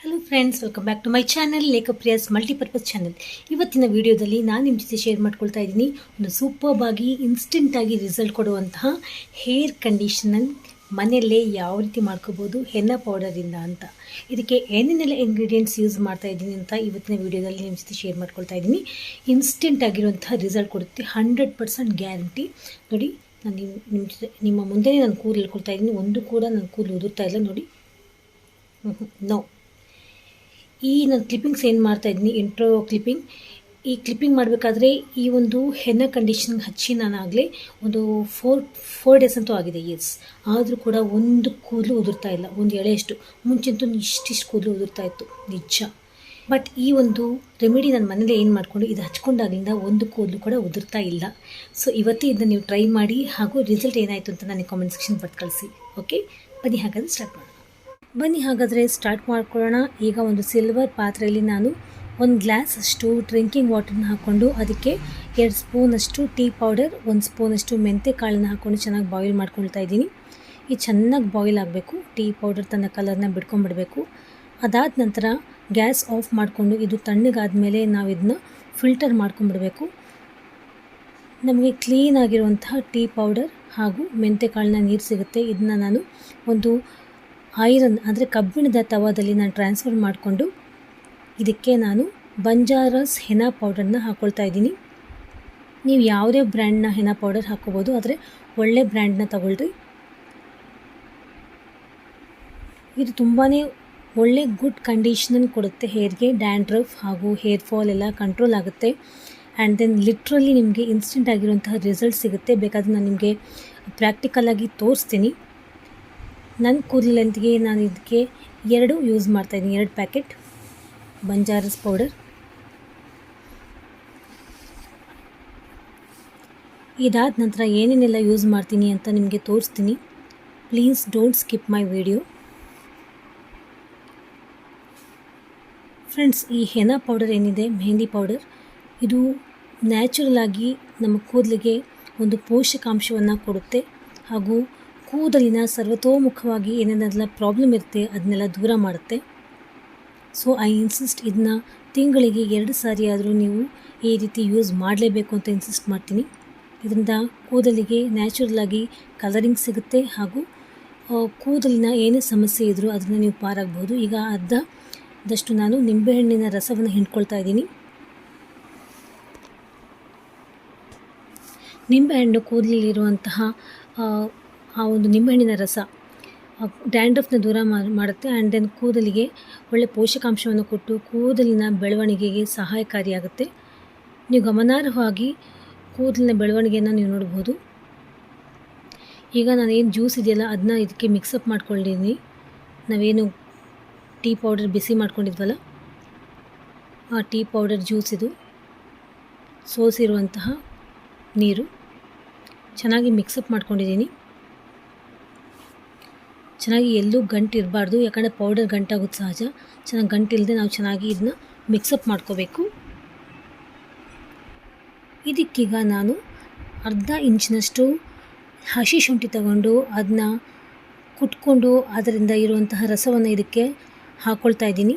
Hello friends welcome back to my channel Lekhapriya's multipurpose channel ಇವತ್ತಿನ ವಿಡಿಯೋದಲ್ಲಿ ನಾನು ನಿಮ್ಮ ಜೊತೆ ಶೇರ್ ಮಾಡ್ಕೊಳ್ತಾ ಇದ್ದೀನಿ. ಒಂದು ಸೂಪರ್ಬ್ ಆಗಿ ಇನ್ಸ್ಟೆಂಟ್ ಆಗಿ ರಿಸಲ್ಟ್ ಕೊಡುವಂತಹ ಹೇರ್ ಕಂಡೀಷನರ್ ಮನೆಯಲ್ಲೇ ಯಾವ ರೀತಿ ಮಾಡ್ಕೋಬೋದು ಹೆನ್ನ ಪೌಡರಿಂದ ಅಂತ. ಇದಕ್ಕೆ ಏನೇನೆಲ್ಲ ಇಂಗ್ರೀಡಿಯೆಂಟ್ಸ್ ಯೂಸ್ ಮಾಡ್ತಾ ಇದ್ದೀನಿ ಅಂತ ಇವತ್ತಿನ ವಿಡಿಯೋದಲ್ಲಿ ನಿಮ್ಮ ಜೊತೆ ಶೇರ್ ಮಾಡ್ಕೊಳ್ತಾ ಇದ್ದೀನಿ. ಇನ್ಸ್ಟೆಂಟ್ ಆಗಿರುವಂತಹ ರಿಸಲ್ಟ್ ಕೊಡುತ್ತೆ ಹಂಡ್ರೆಡ್ ಪರ್ಸೆಂಟ್ ಗ್ಯಾರಂಟಿ ನೋಡಿ ನಾನು ನಿಮ್ಮ ನಿಮ್ಮ ನಿಮ್ಮ ನಾನು ಕೂದಲು ಹೇಳ್ಕೊಳ್ತಾ ಇದ್ದೀನಿ. ಒಂದು ಕೂಡ ನನ್ನ ಕೂದಲು ಉದುರ್ತಾ ಇಲ್ಲ ನೋಡಿ. ನೋ ಈ ನಾನು ಕ್ಲಿಪ್ಪಿಂಗ್ಸ್ ಏನು ಮಾಡ್ತಾ ಇದ್ದೀನಿ? ಇಂಟ್ರೋ ಕ್ಲಿಪ್ಪಿಂಗ್ ಈ ಕ್ಲಿಪ್ಪಿಂಗ್ ಮಾಡಬೇಕಾದ್ರೆ ಈ ಒಂದು ಹೆನ್ನ ಕಂಡೀಷನ್ ಹಚ್ಚಿ ನಾನಾಗಲೇ ಒಂದು ಫೋರ್ ಫೋರ್ ಡೇಸ್ ಅಂತೂ ಆಗಿದೆ ಎಸ್ ಆದರೂ ಕೂಡ ಒಂದು ಕೂದಲು ಉದುರ್ತಾ ಇಲ್ಲ. ಒಂದು ಎಳೆಯಷ್ಟು. ಮುಂಚೆಂತೂ ಇಷ್ಟಿಷ್ಟು ಕೂದಲು ಉದುರ್ತಾ ಇತ್ತು. ನಿಜ. ಬಟ್ ಈ ಒಂದು ರೆಮಿಡಿ ನನ್ನ ಮನೇಲಿ ಏನು ಮಾಡಿಕೊಂಡು, ಇದು ಹಚ್ಕೊಂಡಾಗಿಂದ ಒಂದು ಕೂದಲು ಕೂಡ ಉದುರ್ತಾ ಇಲ್ಲ. ಸೊ ಇವತ್ತೇ ಇದನ್ನು ನೀವು ಟ್ರೈ ಮಾಡಿ, ಹಾಗೂ ರಿಸಲ್ಟ್ ಏನಾಯಿತು ಅಂತ ನನಗೆ ಕಾಮೆಂಟ್ ಸೆಕ್ಷನ್ ಬಟ್ ಕಳಿಸಿ. ಓಕೆ ಬನ್ನಿ ಹಾಗಾದರೆ ಸ್ಟಾರ್ಟ್ ಮಾಡೋಣ. ಬನ್ನಿ ಹಾಗಾದರೆ ಸ್ಟಾರ್ಟ್ ಮಾಡ್ಕೊಳ್ಳೋಣ. ಈಗ ಒಂದು ಸಿಲ್ವರ್ ಪಾತ್ರೆಯಲ್ಲಿ ನಾನು ಒಂದು ಗ್ಲಾಸ್ ಅಷ್ಟು ಡ್ರಿಂಕಿಂಗ್ ವಾಟರ್ನ ಹಾಕ್ಕೊಂಡು, ಅದಕ್ಕೆ ಎರಡು ಸ್ಪೂನಷ್ಟು ಟೀ ಪೌಡರ್ ಒಂದು ಸ್ಪೂನಷ್ಟು ಮೆಂತೆ ಕಾಳನ್ನು ಹಾಕ್ಕೊಂಡು ಚೆನ್ನಾಗಿ ಬಾಯ್ಲ್ ಮಾಡ್ಕೊಳ್ತಾ ಇದ್ದೀನಿ. ಇದು ಚೆನ್ನಾಗಿ ಬಾಯ್ಲ್ ಆಗಬೇಕು. ಟೀ ಪೌಡರ್ ತನ್ನ ಕಲರ್ನ ಬಿಡ್ಕೊಂಡ್ಬಿಡಬೇಕು ಅದಾದ ನಂತರ ಗ್ಯಾಸ್ ಆಫ್ ಮಾಡಿಕೊಂಡು ಇದು ತಣ್ಣಗಾದ ಮೇಲೆ ನಾವು ಇದನ್ನ ಫಿಲ್ಟರ್ ಮಾಡ್ಕೊಂಡ್ಬಿಡಬೇಕು ನಮಗೆ ಕ್ಲೀನ್ ಆಗಿರುವಂತಹ ಟೀ ಪೌಡರ್ ಹಾಗೂ ಮೆಂತೆ ಕಾಳಿನ ನೀರು ಸಿಗುತ್ತೆ. ಇದನ್ನ ನಾನು ಒಂದು ಐರನ್ ಅಂದರೆ ಕಬ್ಬಿಣದ ತವಾದಲ್ಲಿ ನಾನು ಟ್ರಾನ್ಸ್ಫರ್ ಮಾಡಿಕೊಂಡು ಇದಕ್ಕೆ ನಾನು ಬಂಜಾರಸ್ ಹೆನಾ ಪೌಡರ್ನ ಹಾಕ್ಕೊಳ್ತಾ ಇದ್ದೀನಿ. ನೀವು ಯಾವುದೇ ಬ್ರ್ಯಾಂಡ್ನ ಹೆನಾ ಪೌಡರ್ ಹಾಕ್ಕೋಬೋದು, ಆದರೆ ಒಳ್ಳೆ ಬ್ರ್ಯಾಂಡ್ನ ತಗೊಳ್ರಿ. ಇದು ತುಂಬಾ ಒಳ್ಳೆ ಗುಡ್ ಕಂಡೀಷನನ್ನು ಕೊಡುತ್ತೆ ಹೇರ್ಗೆ, ಡ್ಯಾಂಡ್ರಫ್ ಹಾಗೂ ಹೇರ್ ಫಾಲ್ ಎಲ್ಲ ಕಂಟ್ರೋಲ್ ಆಗುತ್ತೆ. ಆ್ಯಂಡ್ ದೆನ್ ಲಿಟ್ರಲಿ ನಿಮಗೆ ಇನ್ಸ್ಟೆಂಟ್ ಆಗಿರುವಂತಹ ರಿಸಲ್ಟ್ ಸಿಗುತ್ತೆ. ಬೇಕಾದರೆ ನಾನು ನಿಮಗೆ ಪ್ರಾಕ್ಟಿಕಲಾಗಿ ತೋರಿಸ್ತೀನಿ. ನನ್ನ ಕೂದಲು ಲೆಂತ್ಗೆ ನಾನು ಇದಕ್ಕೆ ಎರಡು ಯೂಸ್ ಮಾಡ್ತಾಯಿದ್ದೀನಿ ಎರಡು ಪ್ಯಾಕೆಟ್ ಬಂಜಾರಸ್ ಪೌಡರ್ ಇದಾದ ನಂತರ ಏನೇನೆಲ್ಲ ಯೂಸ್ ಮಾಡ್ತೀನಿ ಅಂತ ನಿಮಗೆ ತೋರಿಸ್ತೀನಿ. Please don't skip my video friends ಈ ಹೆನಾ ಪೌಡರ್ ಏನಿದೆ ಮೆಹಂದಿ ಪೌಡರ್ ಇದು ನ್ಯಾಚುರಲ್ ಆಗಿ ನಮ್ಮ ಕೂದಲಿಗೆ ಒಂದು ಪೋಷಕಾಂಶವನ್ನು ಕೊಡುತ್ತೆ. ಹಾಗೂ ಕೂದಲಿನ ಸರ್ವತೋಮುಖವಾಗಿ ಏನೇನೆಲ್ಲ ಪ್ರಾಬ್ಲಮ್ ಇರುತ್ತೆ ಅದನ್ನೆಲ್ಲ ದೂರ ಮಾಡುತ್ತೆ. ಸೊ ಐ ಇನ್ಸಿಸ್ಟ್ ಇದನ್ನ ತಿಂಗಳಿಗೆ ಎರಡು ಸಾರಿ ಆದರೂ ನೀವು ಈ ರೀತಿ ಯೂಸ್ ಮಾಡಲೇಬೇಕು ಅಂತ ಇನ್ಸಿಸ್ಟ್ ಮಾಡ್ತೀನಿ. ಇದರಿಂದ ಕೂದಲಿಗೆ ನ್ಯಾಚುರಲ್ ಆಗಿ ಕಲರಿಂಗ್ ಸಿಗುತ್ತೆ ಹಾಗೂ ಕೂದಲಿನ ಏನೇ ಸಮಸ್ಯೆ ಇದ್ದರೂ ಅದನ್ನು ನೀವು ಪಾರಾಗ್ಬೋದು. ಈಗ ಅರ್ಧದಷ್ಟು ನಾನು ನಿಂಬೆಹಣ್ಣಿನ ರಸವನ್ನು ಹಿಂಡ್ಕೊಳ್ತಾ ಇದ್ದೀನಿ. ನಿಂಬೆಹಣ್ಣು ಕೂದಲಿರುವಂತಹ ಆ ಒಂದು ನಿಂಬೆಹಣ್ಣಿನ ರಸ ಡ್ಯಾಂಡ್ರಫ್ನ ದೂರ ಮಾಡುತ್ತೆ. ಆ್ಯಂಡ್ ದೆನ್ ಕೂದಲಿಗೆ ಒಳ್ಳೆ ಪೋಷಕಾಂಶವನ್ನು ಕೊಟ್ಟು ಕೂದಲಿನ ಬೆಳವಣಿಗೆಗೆ ಸಹಾಯಕಾರಿಯಾಗುತ್ತೆ. ನೀವು ಗಮನಾರ್ಹವಾಗಿ ಕೂದಲಿನ ಬೆಳವಣಿಗೆಯನ್ನು ನೀವು ನೋಡ್ಬೋದು. ಈಗ ನಾನು ಏನು ಜ್ಯೂಸ್ ಇದೆಯಲ್ಲ, ಅದನ್ನ ಇದಕ್ಕೆ ಮಿಕ್ಸಪ್ ಮಾಡ್ಕೊಂಡಿದ್ದೀನಿ. ನಾವೇನು ಟೀ ಪೌಡರ್ ಬಿಸಿ ಮಾಡ್ಕೊಂಡಿದ್ವಲ್ಲ? ಆ ಟೀ ಪೌಡರ್ ಜ್ಯೂಸ್ ಇದು. ಸೋಸಿರುವಂತಹ ನೀರು. ಚೆನ್ನಾಗಿ ಮಿಕ್ಸಪ್ ಮಾಡ್ಕೊಂಡಿದ್ದೀನಿ. ಚೆನ್ನಾಗಿ ಎಲ್ಲೂ ಗಂಟು ಇರಬಾರ್ದು. ಯಾಕಂದರೆ ಪೌಡರ್ ಗಂಟಾಗುತ್ತೆ ಸಹಜ. ಚೆನ್ನಾಗಿ ಗಂಟಿಲ್ಲದೆ ನಾವು ಚೆನ್ನಾಗಿ ಇದನ್ನ ಮಿಕ್ಸಪ್ ಮಾಡ್ಕೋಬೇಕು. ಇದಕ್ಕೀಗ ನಾನು ಅರ್ಧ ಇಂಚಿನಷ್ಟು ಹಸಿ ಶುಂಠಿ ತಗೊಂಡು ಅದನ್ನ ಕುಟ್ಕೊಂಡು ಅದರಿಂದ ಇರುವಂತಹ ರಸವನ್ನು ಇದಕ್ಕೆ ಹಾಕ್ಕೊಳ್ತಾ ಇದ್ದೀನಿ.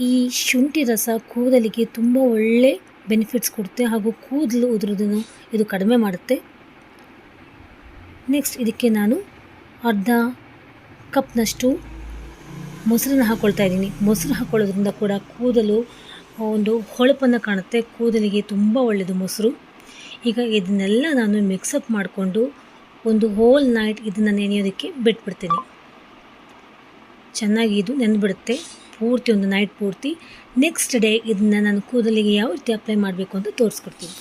ಈ ಶುಂಠಿ ರಸ ಕೂದಲಿಗೆ ತುಂಬ ಒಳ್ಳೆ ಬೆನಿಫಿಟ್ಸ್ ಕೊಡುತ್ತೆ ಹಾಗೂ ಕೂದಲು ಉದುರೋದನ್ನು ಇದು ಕಡಿಮೆ ಮಾಡುತ್ತೆ. ನೆಕ್ಸ್ಟ್ ಇದಕ್ಕೆ ನಾನು ಅರ್ಧ ಕಪ್ನಷ್ಟು ಮೊಸರನ್ನ ಹಾಕ್ಕೊಳ್ತಾ ಇದ್ದೀನಿ. ಮೊಸರು ಹಾಕ್ಕೊಳ್ಳೋದ್ರಿಂದ ಕೂಡ ಕೂದಲು ಒಂದು ಹೊಳಪನ್ನು ಕಾಣುತ್ತೆ. ಕೂದಲಿಗೆ ತುಂಬ ಒಳ್ಳೆಯದು ಮೊಸರು. ಈಗ ಇದನ್ನೆಲ್ಲ ನಾನು ಮಿಕ್ಸಪ್ ಮಾಡಿಕೊಂಡು ಒಂದು ಹೋಲ್ ನೈಟ್ ಇದನ್ನು ನೆನೆಯೋದಕ್ಕೆ ಬಿಟ್ಬಿಡ್ತೀನಿ. ಚೆನ್ನಾಗಿ ಇದು ನೆನ್ಬಿಡುತ್ತೆ. ಪೂರ್ತಿ ಒಂದು ನೈಟ್ ಪೂರ್ತಿ. ನೆಕ್ಸ್ಟ್ ಡೇ ಇದನ್ನು ನಾನು ಕೂದಲಿಗೆ ಯಾವ ರೀತಿ ಅಪ್ಲೈ ಮಾಡಬೇಕು ಅಂತ ತೋರಿಸ್ಕೊಡ್ತೀನಿ.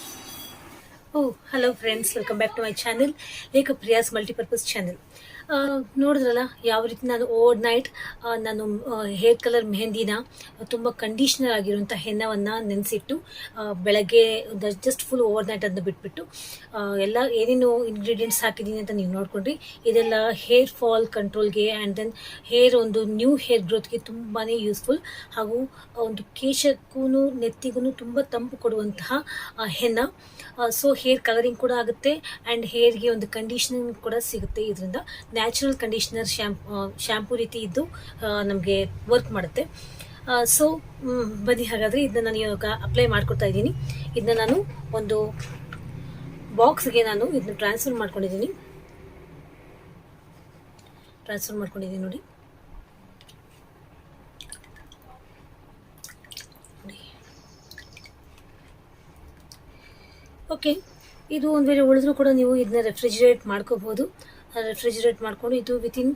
ಓ hello friends welcome back to my channel Lekhapriya's multipurpose channel ನೋಡಿದ್ರಲ್ಲ, ಯಾವ ರೀತಿ ನಾನು ಓವರ್ ನೈಟ್ ನಾನು ಹೇರ್ ಕಲರ್ ಮೆಹಂದಿನ ತುಂಬ ಕಂಡೀಷ್ನರ್ ಆಗಿರುವಂಥ ಹೆನ್ನವನ್ನು ನೆನೆಸಿಟ್ಟು ಬೆಳಗ್ಗೆ ಜಸ್ಟ್ ಫುಲ್ ಓವರ್ ನೈಟ್ ಅದನ್ನ ಬಿಟ್ಬಿಟ್ಟು ಎಲ್ಲ ಏನೇನು ಇಂಗ್ರೀಡಿಯೆಂಟ್ಸ್ ಹಾಕಿದ್ದೀನಿ ಅಂತ ನೀವು ನೋಡ್ಕೊಂಡ್ರಿ. ಇದೆಲ್ಲ ಹೇರ್ ಫಾಲ್ ಕಂಟ್ರೋಲ್ಗೆ ಆ್ಯಂಡ್ ದೆನ್ ಹೇರ್ ಒಂದು ನ್ಯೂ ಹೇರ್ ಗ್ರೋತ್ಗೆ ತುಂಬಾ ಯೂಸ್ಫುಲ್ ಹಾಗೂ ಒಂದು ಕೇಶಕ್ಕೂ ನೆತ್ತಿಗೂ ತುಂಬ ತಂಪು ಕೊಡುವಂತಹ ಹೆನ್ನ ಸೊ ಹೇರ್ ಕಲರಿಂಗ್ ಕೂಡ ಆಗುತ್ತೆ ಆ್ಯಂಡ್ ಹೇರ್ಗೆ ಒಂದು ಕಂಡೀಷನ್ ಕೂಡ ಸಿಗುತ್ತೆ ಇದರಿಂದ. ನ್ಯಾಚುರಲ್ ಕಂಡೀಷನರ್ ಶ್ಯಾಂಪು ಶ್ಯಾಂಪೂ ರೀತಿ ಇದ್ದು ನಮಗೆ ವರ್ಕ್ ಮಾಡುತ್ತೆ. ಸೊ ಬನ್ನಿ ಹಾಗಾದರೆ ಇದನ್ನ ನಾನು ಇವಾಗ ಅಪ್ಲೈ ಮಾಡ್ಕೊಡ್ತಾ ಇದ್ದೀನಿ. ಇದನ್ನ ನಾನು ಒಂದು ಬಾಕ್ಸ್ಗೆ ನಾನು ಇದನ್ನ ಟ್ರಾನ್ಸ್ಫರ್ ಮಾಡ್ಕೊಂಡಿದ್ದೀನಿ. ಟ್ರಾನ್ಸ್ಫರ್ ಮಾಡ್ಕೊಂಡಿದ್ದೀನಿ ನೋಡಿ. ಓಕೆ ಇದು ಒಂದು ವೇಳೆ ಉಳಿದ್ರೂ ಕೂಡ ನೀವು ಇದನ್ನ ರೆಫ್ರಿಜಿರೇಟ್ ಮಾಡ್ಕೋಬೋದು ರೆಫ್ರಿಜಿರೇಟ್ ಮಾಡ್ಕೊಂಡು ಇದು ವಿತಿನ್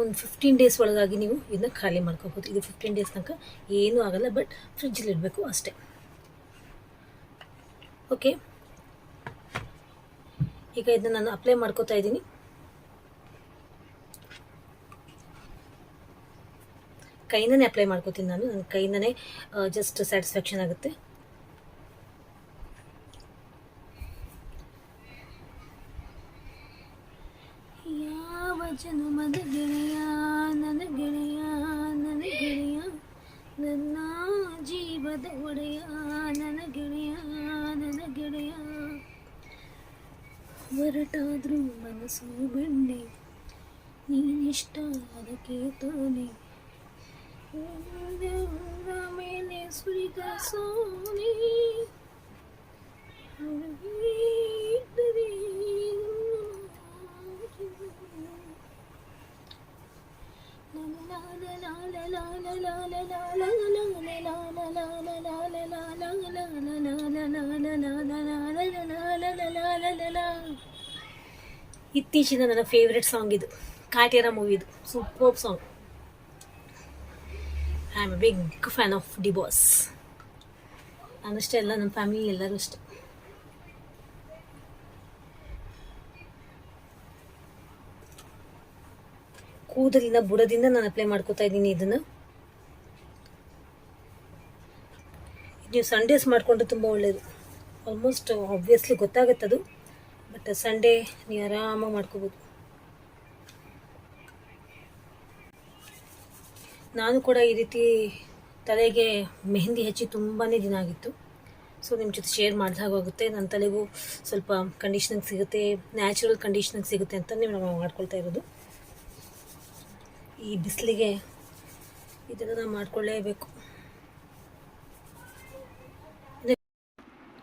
ಒಂದು ಫಿಫ್ಟೀನ್ ಡೇಸ್ ಒಳಗಾಗಿ ನೀವು ಇದನ್ನ ಖಾಲಿ ಮಾಡ್ಕೋಬೋದು. ಇದು ಫಿಫ್ಟೀನ್ ಡೇಸ್ ತನಕ ಏನೂ ಆಗಲ್ಲ ಬಟ್ ಫ್ರಿಜ್ಜಲ್ಲಿ ಇಡಬೇಕು ಅಷ್ಟೇ. ಓಕೆ ಈಗ ಇದನ್ನ ನಾನು ಅಪ್ಲೈ ಮಾಡ್ಕೋತಾ ಇದ್ದೀನಿ. ಕೈಯಿಂದನೇ ಅಪ್ಲೈ ಮಾಡ್ಕೋತೀನಿ ನಾನು. ನನ್ನ ಕೈಯಿಂದನೇ ಜಸ್ಟ್ ಸ್ಯಾಟಿಸ್ಫ್ಯಾಕ್ಷನ್ ಆಗುತ್ತೆ. ಗೆಳೆಯ ನನ್ನ ಗೆಳೆಯ ಹೊರಟಾದ್ರೂ ಮನಸ್ಸು ಬೆಣ್ಣೆ ನೀನಿಷ್ಟ ಅದಕ್ಕೆ ತಾನೆ ಮೇಲೆ ಸುರಿದ ಸೋನೆ ಇತ್ತೀಚಿನ ನನ್ನ ಫೇವ್ರೆಟ್ ಸಾಂಗ್ ಇದು. Kaatera ಮೂವಿದು super song I am a big fan of D boss ನಾನಷ್ಟೇ ಅಲ್ಲ ನಮ್ಮ ಫ್ಯಾಮಿಲಿ ಎಲ್ಲರೂ ಅಷ್ಟೆ. ಕೂದಲಿನ ಬುಡದಿಂದ ನಾನು ಅಪ್ಲೈ ಮಾಡ್ಕೋತಾ ಇದ್ದೀನಿ ಇದನ್ನು. ನೀವು ಸಂಡೇಸ್ ಮಾಡಿಕೊಂಡು ತುಂಬ ಒಳ್ಳೆಯದು ಆಲ್ಮೋಸ್ಟ್ ಆಬ್ವಿಯಸ್ಲಿ ಗೊತ್ತಾಗುತ್ತದು ಬಟ್ ಸಂಡೇ ನೀವು ಆರಾಮಾಗಿ ಮಾಡ್ಕೋಬೋದು. ನಾನು ಕೂಡ ಈ ರೀತಿ ತಲೆಗೆ ಮೆಹಂದಿ ಹಚ್ಚಿ ತುಂಬಾ ದಿನ ಆಗಿತ್ತು. ಸೊ ನಿಮ್ಮ ಜೊತೆ ಶೇರ್ ಮಾಡಿದಾಗುತ್ತೆ ನನ್ನ ತಲೆಗೂ ಸ್ವಲ್ಪ ಕಂಡೀಷನಿಂಗ್ ಸಿಗುತ್ತೆ ನ್ಯಾಚುರಲ್ ಕಂಡೀಷನಿಂಗ್ ಸಿಗುತ್ತೆ ಅಂತ ನೀವು ಮಾಡ್ಕೊಳ್ತಾ ಇರೋದು. ಈ ಬಿಸಿಲಿಗೆ ಇದನ್ನು ನಾವು ಮಾಡ್ಕೊಳ್ಳೇಬೇಕು.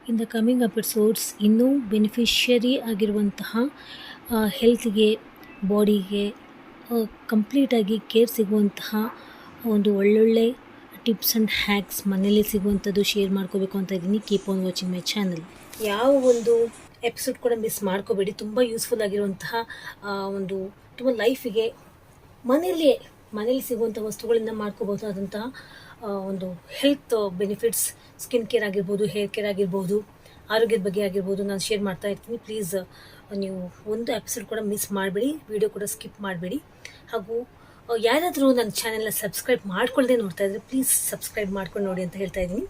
ಇನ್ ದ ಕಮಿಂಗ್ ಎಪಿಸೋಡ್ಸ್ ಇನ್ನೂ ಬೆನಿಫಿಷರಿ ಆಗಿರುವಂತಹ ಹೆಲ್ತ್ಗೆ, ಬಾಡಿಗೆ ಕಂಪ್ಲೀಟಾಗಿ ಕೇರ್ ಸಿಗುವಂತಹ ಒಂದು ಒಳ್ಳೊಳ್ಳೆ ಟಿಪ್ಸ್ ಆ್ಯಂಡ್ ಹ್ಯಾಕ್ಸ್ ಮನೇಲಿ ಸಿಗುವಂಥದ್ದು ಶೇರ್ ಮಾಡ್ಕೋಬೇಕು ಅಂತ ಇದ್ದೀನಿ. Keep on watching my channel ಯಾವ ಒಂದು ಎಪಿಸೋಡ್ ಕೂಡ ಮಿಸ್ ಮಾಡ್ಕೋಬೇಡಿ. ತುಂಬ ಯೂಸ್ಫುಲ್ ಆಗಿರುವಂತಹ ಒಂದು ತುಂಬ ಲೈಫಿಗೆ ಮನೆಯಲ್ಲಿಯೇ ಮನೇಲಿ ಸಿಗುವಂಥ ವಸ್ತುಗಳಿಂದ ಮಾಡ್ಕೋಬಹುದಾದಂತಹ ಒಂದು ಹೆಲ್ತ್ ಬೆನಿಫಿಟ್ಸ್ ಸ್ಕಿನ್ ಕೇರ್ ಆಗಿರ್ಬೋದು ಹೇರ್ ಕೇರ್ ಆಗಿರ್ಬೋದು, ಆರೋಗ್ಯದ ಬಗ್ಗೆ ಆಗಿರ್ಬೋದು ನಾನು ಶೇರ್ ಮಾಡ್ತಾ ಇರ್ತೀನಿ. ಪ್ಲೀಸ್ ನೀವು ಒಂದು ಎಪಿಸೋಡ್ ಕೂಡ ಮಿಸ್ ಮಾಡಬೇಡಿ ವಿಡಿಯೋ ಕೂಡ ಸ್ಕಿಪ್ ಮಾಡಬೇಡಿ. ಹಾಗೂ ಯಾರಾದರೂ ನನ್ನ ಚಾನೆಲ್ನ ಸಬ್ಸ್ಕ್ರೈಬ್ ಮಾಡ್ಕೊಳ್ಳದೆ ನೋಡ್ತಾ ಇದ್ರೆ ಪ್ಲೀಸ್ ಸಬ್ಸ್ಕ್ರೈಬ್ ಮಾಡ್ಕೊಂಡು ನೋಡಿ ಅಂತ ಹೇಳ್ತಾ ಇದ್ದೀನಿ.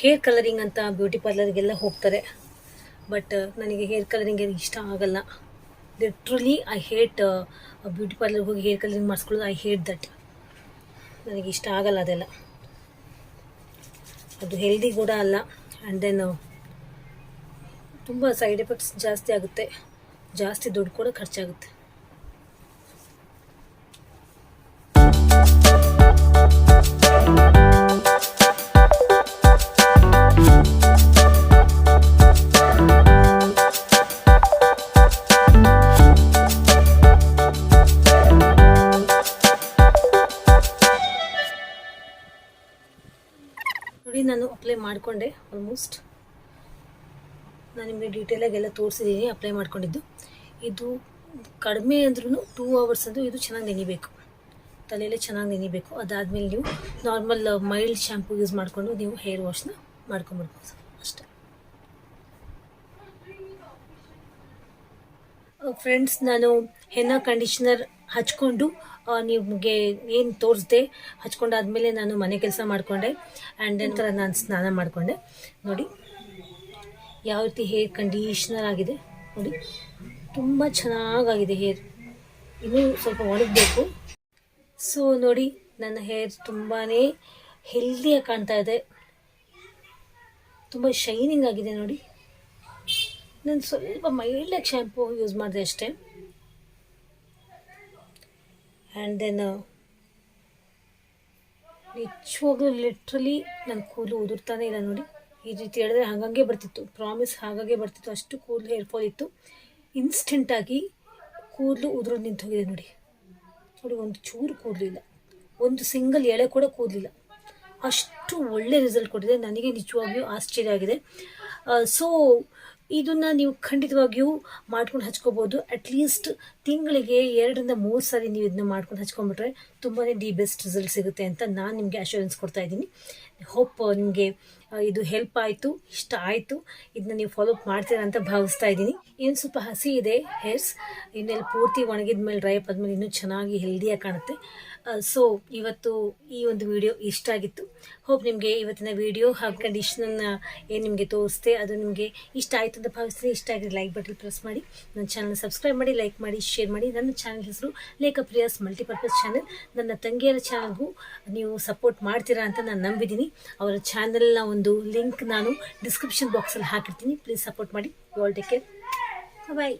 ಹೇರ್ ಕಲರಿಂಗ್ ಅಂತ ಬ್ಯೂಟಿ ಪಾರ್ಲರ್ಗೆಲ್ಲ ಹೋಗ್ತಾರೆ. ಬಟ್ ನನಗೆ ಹೇರ್ ಕಲರಿಂಗ್ ಇಷ್ಟ ಆಗಲ್ಲ. ಲಿಟ್ರಲಿ ಐ ಹೇಟ್ ಬ್ಯೂಟಿ ಪಾರ್ಲರ್ಗೆ ಹೋಗಿ ಹೇರ್ ಕಲರಿಂಗ್ ಮಾಡಿಸ್ಕೊಳ್ಳೋದು ಐ ಹೇಟ್ ದಟ್ ನನಗೆ ಇಷ್ಟ ಆಗಲ್ಲ ಅದೆಲ್ಲ. ಅದು ಹೆಲ್ದಿ ಕೂಡ ಅಲ್ಲ. ಆ್ಯಂಡ್ ದೆನ್ ತುಂಬ ಸೈಡ್ ಎಫೆಕ್ಟ್ಸ್ ಜಾಸ್ತಿ ಆಗುತ್ತೆ. ಜಾಸ್ತಿ ದುಡ್ಡು ಕೂಡ ಖರ್ಚಾಗುತ್ತೆ. ಅಪ್ಲೈ ಮಾಡಿಕೊಂಡೆ ಆಲ್ಮೋಸ್ಟ್ ನಾನು ನಿಮಗೆ ಡೀಟೇಲಾಗಿ ಎಲ್ಲ ತೋರಿಸಿದ್ದೀನಿ ಅಪ್ಲೈ ಮಾಡ್ಕೊಂಡಿದ್ದು. ಇದು ಕಡಿಮೆ ಅಂದ್ರೂ ಟೂ ಅವರ್ಸ್ ಅಂದರೂ ಇದು ಚೆನ್ನಾಗಿ ನೆನಿಬೇಕು. ತಲೆಯಲ್ಲೇ ಚೆನ್ನಾಗಿ ನೆನಿಬೇಕು. ಅದಾದಮೇಲೆ ನೀವು ನಾರ್ಮಲ್ ಮೈಲ್ಡ್ ಶ್ಯಾಂಪು ಯೂಸ್ ಮಾಡಿಕೊಂಡು ನೀವು ಹೇರ್ ವಾಶ್ನ ಮಾಡ್ಕೊಂಬಿಡ್ಬೋದು ಅಷ್ಟೇ. ಫ್ರೆಂಡ್ಸ್ ನಾನು ಹೆನ್ನ ಕಂಡೀಷ್ನರ್ ಹಚ್ಕೊಂಡು ನಿಮಗೆ ಏನು ತೋರಿಸ್ದೆ, ಹಚ್ಕೊಂಡಾದ್ಮೇಲೆ ನಾನು ಮನೆ ಕೆಲಸ ಮಾಡಿಕೊಂಡೆ. ಆ್ಯಂಡ್ ನಂತರ ನಾನು ಸ್ನಾನ ಮಾಡಿಕೊಂಡೆ. ನೋಡಿ, ಯಾವ ರೀತಿ ಹೇರ್ ಕಂಡೀಷ್ನರ್ ಆಗಿದೆ. ನೋಡಿ, ತುಂಬ ಚೆನ್ನಾಗಾಗಿದೆ ಹೇರ್ ಇನ್ನೂ ಸ್ವಲ್ಪ ಒಣಗಬೇಕು. ಸೊ ನೋಡಿ, ನನ್ನ ಹೇರ್ ತುಂಬಾ ಹೆಲ್ದಿಯಾಗಿ ಕಾಣ್ತಾ ಇದೆ. ತುಂಬ ಶೈನಿಂಗ್ ಆಗಿದೆ ನೋಡಿ. ನಾನು ಸ್ವಲ್ಪ ಮೈಲ್ಡಾಗಿ ಶ್ಯಾಂಪು ಯೂಸ್ ಮಾಡಿದೆ ಅಷ್ಟೇ. ಆ್ಯಂಡ್ ದೆನ್ ನಿಜವಾಗ್ಲೂ ಲಿಟ್ರಲಿ ನನ್ನ ಕೂದಲು ಉದುರ್ತಾನೆ ಇಲ್ಲ ನೋಡಿ. ಈ ರೀತಿ ಹೇಳಿದ್ರೆ ಹಾಗಂಗೆ ಬರ್ತಿತ್ತು. ಪ್ರಾಮಿಸ್ ಹಾಗಾಗೆ ಬರ್ತಿತ್ತು. ಅಷ್ಟು ಕೂದಲು ಹೇರ್ ಫಾಲ್ ಇತ್ತು. ಇನ್ಸ್ಟೆಂಟಾಗಿ ಕೂದಲು ಉದುರು ನಿಂತು ಹೋಗಿದೆ ನೋಡಿ. ನೋಡಿ, ಒಂದು ಚೂರು ಕೂದಲಿಲ್ಲ ಒಂದು ಸಿಂಗಲ್ ಎಳೆ ಕೂಡ ಕೂದಲಿಲ್ಲ ಅಷ್ಟು ಒಳ್ಳೆ ರಿಸಲ್ಟ್ ಕೊಟ್ಟಿದೆ. ನನಗೆ ನಿಜವಾಗಿಯೂ ಆಶ್ಚರ್ಯ ಆಗಿದೆ. ಸೊ ಇದನ್ನು ನೀವು ಖಂಡಿತವಾಗಿಯೂ ಮಾಡ್ಕೊಂಡು ಹಚ್ಕೋಬೋದು. ಅಟ್ಲೀಸ್ಟ್ ತಿಂಗಳಿಗೆ ಎರಡರಿಂದ ಮೂರು ಸಾರಿ ನೀವು ಇದನ್ನ ಮಾಡ್ಕೊಂಡು ಹಚ್ಕೊಂಡ್ಬಿಟ್ರೆ ತುಂಬಾನೇ ದಿ ಬೆಸ್ಟ್ ರಿಸಲ್ಟ್ ಸಿಗುತ್ತೆ ಅಂತ ನಾನು ನಿಮಗೆ ಅಶ್ಯೂರೆನ್ಸ್ ಕೊಡ್ತಾ ಇದ್ದೀನಿ. ಹೋಪ್ ನಿಮಗೆ ಇದು ಹೆಲ್ಪ್ ಆಯಿತು, ಇಷ್ಟ ಆಯಿತು ಇದನ್ನ ನೀವು ಫಾಲೋ ಅಪ್ ಮಾಡ್ತೀರಾ ಅಂತ ಭಾವಿಸ್ತಾ ಇದ್ದೀನಿ. ಇನ್ನು ಸ್ವಲ್ಪ ಹಸಿ ಇದೆ ಹೇರ್ಸ್ ಇನ್ನೆಲ್ಲಿ ಪೂರ್ತಿ ಒಣಗಿದ ಮೇಲೆ ಡ್ರೈ ಅಪ್ ಆದಮೇಲೆ ಇನ್ನೂ ಚೆನ್ನಾಗಿ ಹೆಲ್ದಿಯಾಗಿ ಕಾಣುತ್ತೆ. ಸೊ ಇವತ್ತು ಈ ಒಂದು ವಿಡಿಯೋ ಇಷ್ಟ ಆಗಿತ್ತು. ಹೋಪ್ ನಿಮಗೆ ಇವತ್ತಿನ ವಿಡಿಯೋ ಹಾಗೂ ಕಂಡೀಷನನ್ನು ಏನು ನಿಮಗೆ ತೋರಿಸ್ತೆ ಅದು ನಿಮಗೆ ಇಷ್ಟ ಆಯಿತು ಅಂತ ಭಾವಿಸ್ತೀನಿ. ಇಷ್ಟ ಆಗಿದೆ ಲೈಕ್ ಬಟನ್ ಪ್ರೆಸ್ ಮಾಡಿ. ನನ್ನ ಚಾನಲ್ ಸಬ್ಸ್ಕ್ರೈಬ್ ಮಾಡಿ ಲೈಕ್ ಮಾಡಿ ಶೇರ್ ಮಾಡಿ. ನನ್ನ ಚಾನಲ್ ಹೆಸರು ಲೇಖ ಪ್ರಿಯಾಸ್ ಮಲ್ಟಿಪರ್ಪಸ್ ಚಾನಲ್ ನನ್ನ ತಂಗಿಯರ ಚಾನಲ್ಗೂ ನೀವು ಸಪೋರ್ಟ್ ಮಾಡ್ತೀರಾ ಅಂತ ನಾನು ನಂಬಿದ್ದೀನಿ. ಅವರ ಚಾನಲ್ನ ಒಂದು ಲಿಂಕ್ ನಾನು ಡಿಸ್ಕ್ರಿಪ್ಷನ್ ಬಾಕ್ಸಲ್ಲಿ ಹಾಕಿರ್ತೀನಿ. ಪ್ಲೀಸ್ ಸಪೋರ್ಟ್ ಮಾಡಿ. All take care bye